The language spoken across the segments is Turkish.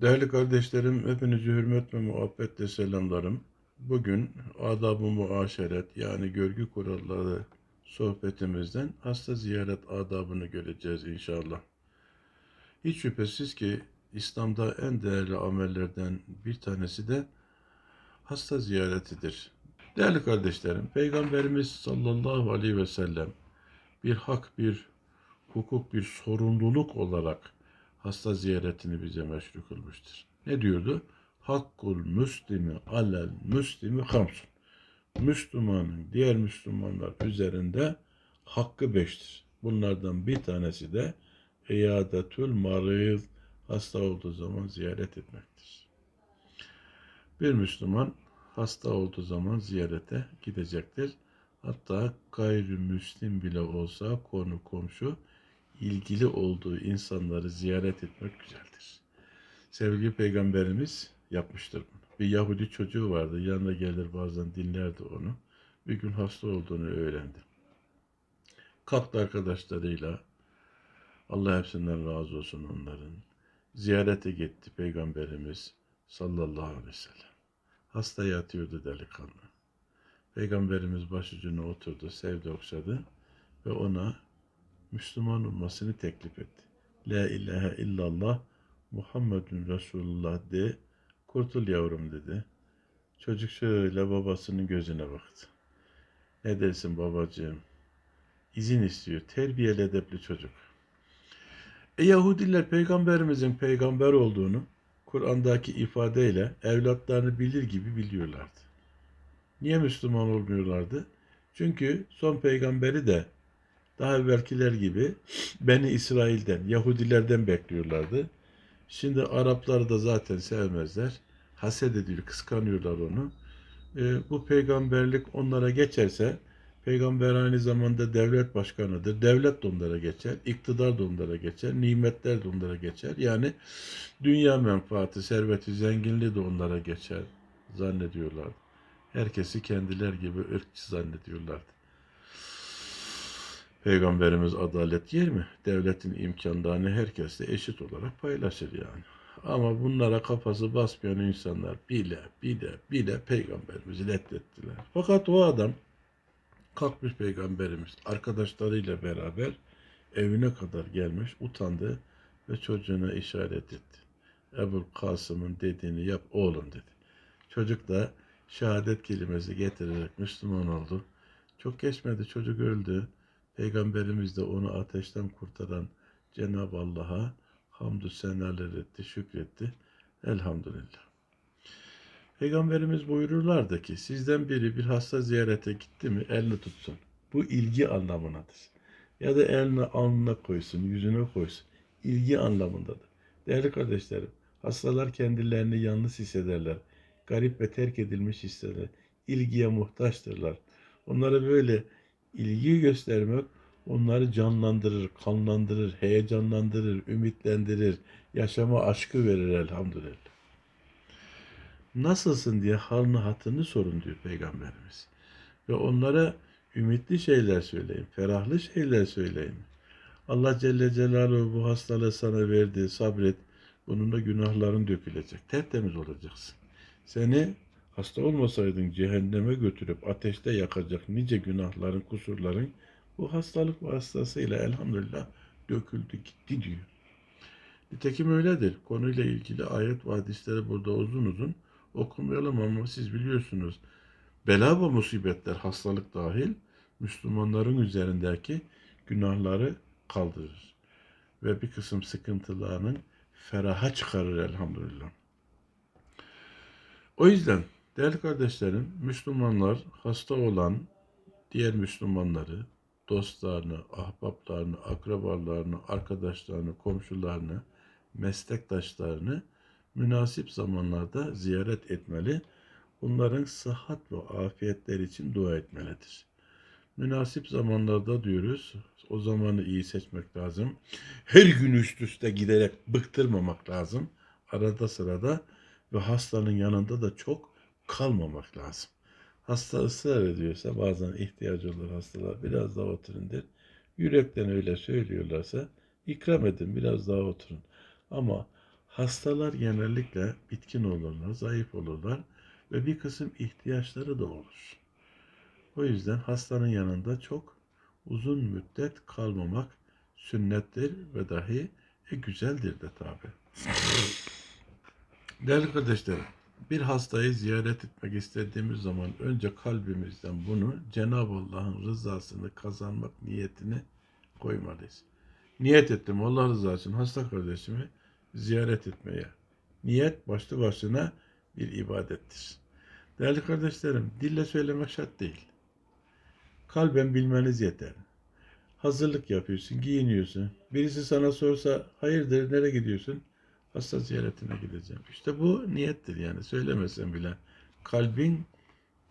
Değerli kardeşlerim, hepinizi hürmet ve muhabbetle selamlarım. Bugün adab-ı muaşeret yani görgü kuralları sohbetimizden hasta ziyaret adabını göreceğiz inşallah. Hiç şüphesiz ki İslam'da en değerli amellerden bir tanesi de hasta ziyaretidir. Değerli kardeşlerim, Peygamberimiz sallallahu aleyhi ve sellem bir hak, bir hukuk, bir sorumluluk olarak hasta ziyaretini bize meşru kılmıştır. Ne diyordu? Hakkul müslimi alel müslimi hamsun. Müslümanın diğer Müslümanlar üzerinde hakkı beştir. Bunlardan bir tanesi de iadetül marid hasta olduğu zaman ziyaret etmektir. Bir Müslüman hasta olduğu zaman ziyarete gidecektir. Hatta gayrimüslim bile olsa konu komşu ilgili olduğu insanları ziyaret etmek güzeldir. Sevgili Peygamberimiz yapmıştır bunu. Bir Yahudi çocuğu vardı. Yanına gelir bazen dinlerdi onu. Bir gün hasta olduğunu öğrendi. Kalktı arkadaşlarıyla Allah hepsinden razı olsun onların. Ziyarete gitti Peygamberimiz sallallahu aleyhi ve sellem. Hasta yatıyordu delikanlı. Peygamberimiz başucuna oturdu, sevdi okşadı ve ona Müslüman olmasını teklif etti. La ilahe illallah Muhammedun Resulullah de kurtul yavrum dedi. Çocuk şöyle babasının gözüne baktı. Ne dersin babacığım? İzin istiyor. Terbiyeli edepli çocuk. E Yahudiler peygamberimizin peygamber olduğunu Kur'an'daki ifadeyle evlatlarını bilir gibi biliyorlardı. Niye Müslüman olmuyorlardı? Çünkü son peygamberi de daha evvelkiler gibi Beni İsrail'den, Yahudilerden bekliyorlardı. Şimdi Arapları da zaten sevmezler. Haset ediyor, kıskanıyorlar onu. Ee, bu peygamberlik onlara geçerse, peygamber aynı zamanda devlet başkanıdır. Devlet de onlara geçer, iktidar da onlara geçer, nimetler de onlara geçer. Yani dünya menfaati, serveti, zenginliği de onlara geçer zannediyorlar. Herkesi kendiler gibi ırkçı zannediyorlardı. Peygamberimiz adalet yer mi? Devletin imkanlarını herkesle eşit olarak paylaşır yani. Ama bunlara kafası basmayan insanlar bile bile bile peygamberimizi reddettiler. Fakat o adam kalkmış peygamberimiz arkadaşlarıyla beraber evine kadar gelmiş, utandı ve çocuğuna işaret etti. Ebu Kasım'ın dediğini yap oğlum dedi. Çocuk da şehadet kelimesi getirerek Müslüman oldu. Çok geçmedi çocuk öldü. Peygamberimiz de onu ateşten kurtaran Cenab-ı Allah'a hamdü senalar etti, şükretti. Elhamdülillah. Peygamberimiz buyururlardı ki sizden biri bir hasta ziyarete gitti mi elini tutsun. Bu ilgi anlamındadır. Ya da elini alnına koysun, yüzüne koysun. İlgi anlamındadır. Değerli kardeşlerim, hastalar kendilerini yalnız hissederler. Garip ve terk edilmiş hissederler. İlgiye muhtaçtırlar. Onlara böyle ilgi göstermek onları canlandırır, kanlandırır, heyecanlandırır, ümitlendirir, yaşama aşkı verir elhamdülillah. Nasılsın diye halını hatırını sorun diyor Peygamberimiz. Ve onlara ümitli şeyler söyleyin, ferahlı şeyler söyleyin. Allah Celle Celaluhu bu hastalığı sana verdi, sabret. Bununla günahların dökülecek. Tertemiz olacaksın. Seni hasta olmasaydın cehenneme götürüp ateşte yakacak nice günahların, kusurların bu hastalık vasıtasıyla elhamdülillah döküldü gitti diyor. Nitekim öyledir. Konuyla ilgili ayet ve hadisleri burada uzun uzun okumayalım ama siz biliyorsunuz. Bela ve musibetler hastalık dahil Müslümanların üzerindeki günahları kaldırır. Ve bir kısım sıkıntılarının feraha çıkarır elhamdülillah. O yüzden değerli kardeşlerim Müslümanlar hasta olan diğer Müslümanları, dostlarını, ahbaplarını, akrabalarını, arkadaşlarını, komşularını, meslektaşlarını münasip zamanlarda ziyaret etmeli. Bunların sıhhat ve afiyetler için dua etmelidir. Münasip zamanlarda diyoruz, o zamanı iyi seçmek lazım. Her gün üst üste giderek bıktırmamak lazım. Arada sırada ve hastanın yanında da çok kalmamak lazım. Hasta ısrar ediyorsa bazen ihtiyacı olur hastalar biraz daha oturun der. Yürekten öyle söylüyorlarsa ikram edin biraz daha oturun. Ama Hastalar genellikle bitkin olurlar, zayıf olurlar ve bir kısım ihtiyaçları da olur. O yüzden hastanın yanında çok uzun müddet kalmamak sünnettir ve dahi e, güzeldir de tabi. Değerli kardeşlerim, bir hastayı ziyaret etmek istediğimiz zaman önce kalbimizden bunu Cenab-ı Allah'ın rızasını kazanmak niyetini koymalıyız. Niyet ettim Allah rızası için hasta kardeşimi ziyaret etmeye. Niyet başlı başına bir ibadettir. Değerli kardeşlerim, dille söylemek şart değil. Kalben bilmeniz yeter. Hazırlık yapıyorsun, giyiniyorsun. Birisi sana sorsa, hayırdır, nereye gidiyorsun? Hasta ziyaretine gideceğim. İşte bu niyettir yani, söylemesen bile. Kalbin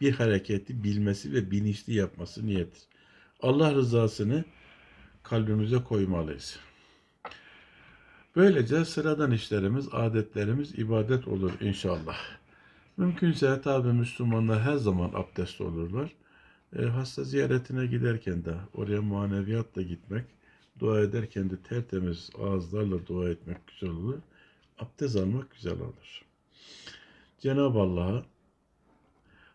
bir hareketi bilmesi ve bilinçli yapması niyettir. Allah rızasını kalbimize koymalıyız. Böylece sıradan işlerimiz, adetlerimiz ibadet olur inşallah. Mümkünse tabi Müslümanlar her zaman abdest olurlar. E, hasta ziyaretine giderken de oraya maneviyatla gitmek, dua ederken de tertemiz ağızlarla dua etmek güzel olur. Abdest almak güzel olur. Cenab-ı Allah'a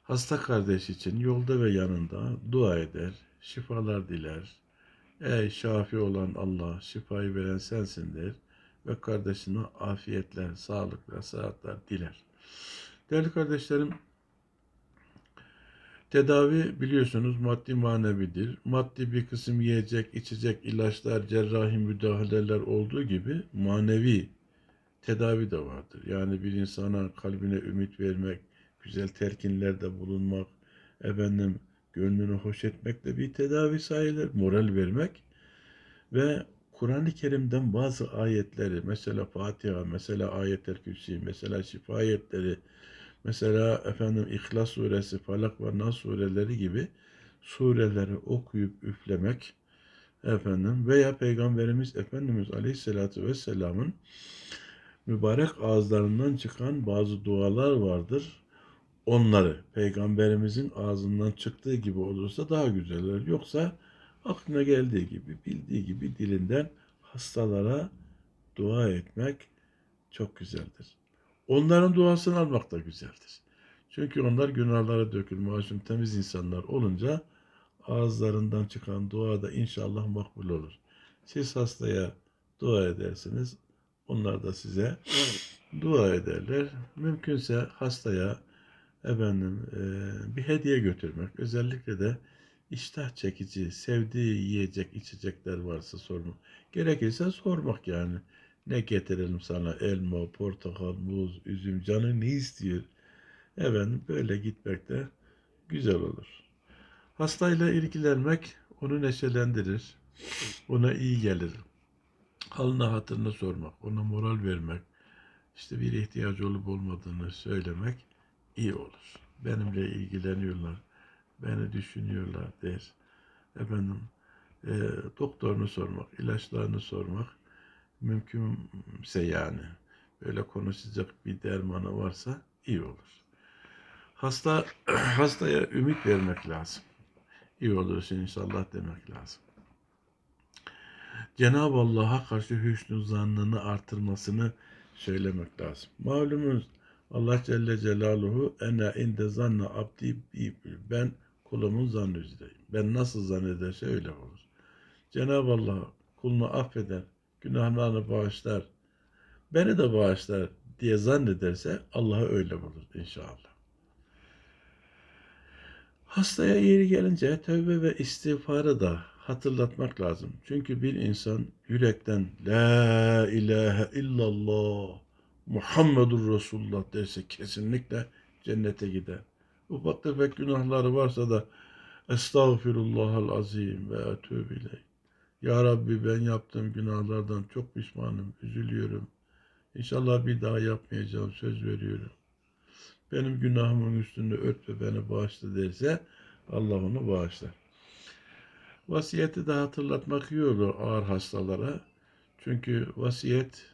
hasta kardeş için yolda ve yanında dua eder, şifalar diler. Ey şafi olan Allah, şifayı veren sensindir ve kardeşine afiyetler, sağlıklar, sıhhatler diler. Değerli kardeşlerim, tedavi biliyorsunuz maddi manevidir. Maddi bir kısım yiyecek, içecek, ilaçlar, cerrahi müdahaleler olduğu gibi manevi tedavi de vardır. Yani bir insana kalbine ümit vermek, güzel terkinlerde bulunmak, efendim gönlünü hoş etmek de bir tedavi sayılır. Moral vermek ve Kur'an-ı Kerim'den bazı ayetleri, mesela Fatiha, mesela Ayet-el Kürsi, mesela şifa ayetleri, mesela efendim İhlas suresi, Falak ve Nas sureleri gibi sureleri okuyup üflemek efendim veya Peygamberimiz Efendimiz Aleyhisselatü Vesselam'ın mübarek ağızlarından çıkan bazı dualar vardır. Onları Peygamberimizin ağzından çıktığı gibi olursa daha güzel olur. Yoksa aklına geldiği gibi, bildiği gibi dilinden hastalara dua etmek çok güzeldir. Onların duasını almak da güzeldir. Çünkü onlar günahlara dökül, masum temiz insanlar olunca ağızlarından çıkan dua da inşallah makbul olur. Siz hastaya dua edersiniz, onlar da size dua ederler. Mümkünse hastaya efendim e, bir hediye götürmek, özellikle de iştah çekici, sevdiği yiyecek, içecekler varsa sormak. Gerekirse sormak yani. Ne getirelim sana? Elma, portakal, muz, üzüm, canı ne istiyor? Efendim böyle gitmek de güzel olur. Hastayla ilgilenmek onu neşelendirir. Ona iyi gelir. Halına hatırını sormak, ona moral vermek, işte bir ihtiyacı olup olmadığını söylemek iyi olur. Benimle ilgileniyorlar beni düşünüyorlar der. Efendim e, doktorunu sormak, ilaçlarını sormak mümkünse yani böyle konuşacak bir dermanı varsa iyi olur. Hasta hastaya ümit vermek lazım. İyi olursun inşallah demek lazım. Cenab-ı Allah'a karşı hüsnü zannını artırmasını söylemek lazım. Malumunuz Allah Celle Celaluhu ene inde zanna abdi. Ben kulumun zannı üzereyim. Ben nasıl zannederse öyle olur. Cenab-ı Allah kulunu affeder, günahlarını bağışlar, beni de bağışlar diye zannederse Allah'ı öyle bulur inşallah. Hastaya yeri gelince tövbe ve istiğfarı da hatırlatmak lazım. Çünkü bir insan yürekten La ilahe illallah Muhammedur Resulullah derse kesinlikle cennete gider. Ufak tefek günahları varsa da Estağfirullahal azim ve ileyh. Ya Rabbi ben yaptığım günahlardan çok pişmanım, üzülüyorum. İnşallah bir daha yapmayacağım, söz veriyorum. Benim günahımın üstünde ört ve beni bağışla derse Allah onu bağışlar. Vasiyeti de hatırlatmak iyi olur ağır hastalara. Çünkü vasiyet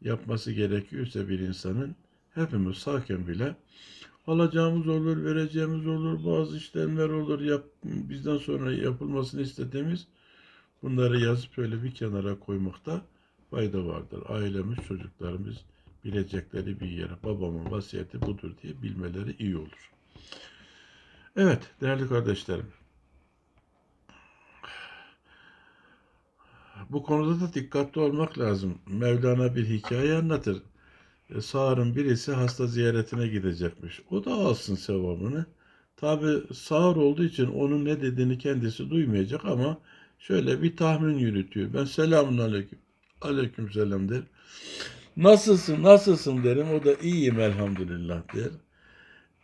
yapması gerekiyorsa bir insanın hepimiz sağken bile alacağımız olur, vereceğimiz olur, bazı işlemler olur, yap, bizden sonra yapılmasını istediğimiz bunları yazıp öyle bir kenara koymakta fayda vardır. Ailemiz, çocuklarımız bilecekleri bir yere babamın vasiyeti budur diye bilmeleri iyi olur. Evet değerli kardeşlerim. Bu konuda da dikkatli olmak lazım. Mevlana bir hikaye anlatır. E, Sağır'ın birisi hasta ziyaretine gidecekmiş. O da alsın sevabını. Tabi sağır olduğu için onun ne dediğini kendisi duymayacak ama şöyle bir tahmin yürütüyor. Ben selamun aleyküm. Aleyküm selam der. Nasılsın, nasılsın derim. O da iyiyim elhamdülillah der.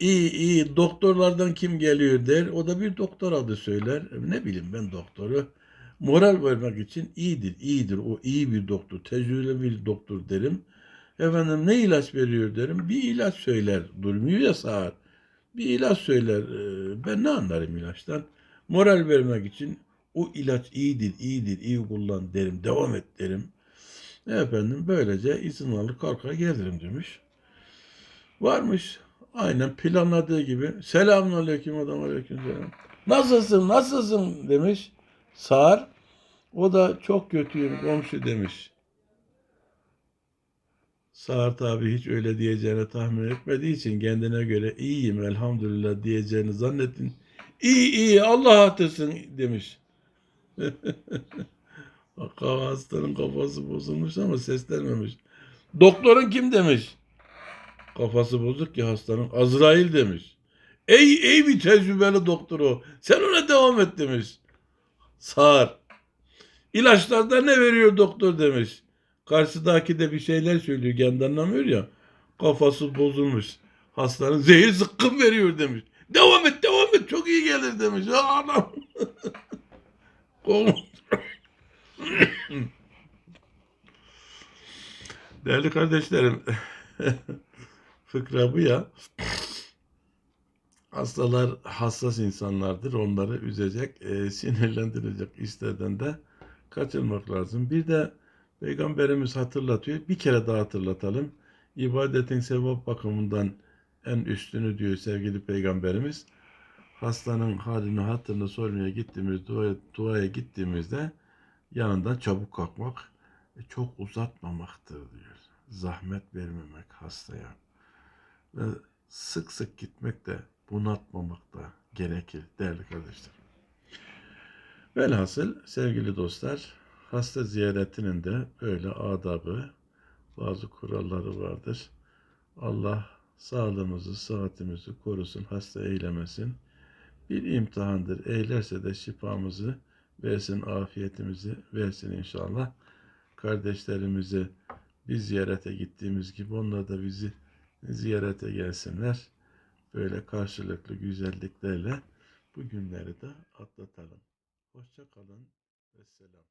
İyi iyi doktorlardan kim geliyor der. O da bir doktor adı söyler. E, Ne bileyim ben doktoru. Moral vermek için iyidir, iyidir. O iyi bir doktor, tecrübeli bir doktor derim. Efendim ne ilaç veriyor derim. Bir ilaç söyler. Durmuyor ya saat. Bir ilaç söyler. Ee, Ben ne anlarım ilaçtan? Moral vermek için o ilaç iyidir, iyidir, iyi kullan derim. Devam et derim. Efendim böylece izin alır kalkar gelirim demiş. Varmış. Aynen planladığı gibi. Selamun aleyküm adam aleyküm. Nasılsın nasılsın demiş. Sağır. O da çok kötüyüm komşu demiş. Sağır tabi hiç öyle diyeceğini tahmin etmediği için kendine göre iyiyim elhamdülillah diyeceğini zannettin. İyi iyi Allah haklısın demiş. Bak hastanın kafası bozulmuş ama seslenmemiş. Doktorun kim demiş. Kafası bozuk ki hastanın. Azrail demiş. Ey ey bir tecrübeli doktor o. Sen ona devam et demiş. Sağır. İlaçlarda ne veriyor doktor demiş. Karşıdaki de bir şeyler söylüyor. Kendi anlamıyor ya. Kafası bozulmuş. Hastanın zehir zıkkım veriyor demiş. Devam et devam et çok iyi gelir demiş. Ya. Kol- Değerli kardeşlerim. Fıkra bu ya. Hastalar hassas insanlardır. Onları üzecek, e, sinirlendirecek işlerden de kaçınmak lazım. Bir de Peygamberimiz hatırlatıyor. Bir kere daha hatırlatalım. İbadetin sevap bakımından en üstünü diyor sevgili Peygamberimiz. Hastanın halini hatırını sormaya gittiğimiz duaya, duaya gittiğimizde yanından çabuk kalkmak, e, çok uzatmamaktır diyor. Zahmet vermemek hastaya. Ve sık sık gitmek de bunaltmamak da gerekir değerli kardeşler. Velhasıl sevgili dostlar hasta ziyaretinin de böyle adabı bazı kuralları vardır. Allah sağlığımızı, sıhhatimizi korusun, hasta eylemesin. Bir imtihandır. Eylerse de şifamızı versin, afiyetimizi versin inşallah. Kardeşlerimizi biz ziyarete gittiğimiz gibi onlar da bizi ziyarete gelsinler. Böyle karşılıklı güzelliklerle bu günleri de atlatalım. Hoşça kalın ve selam.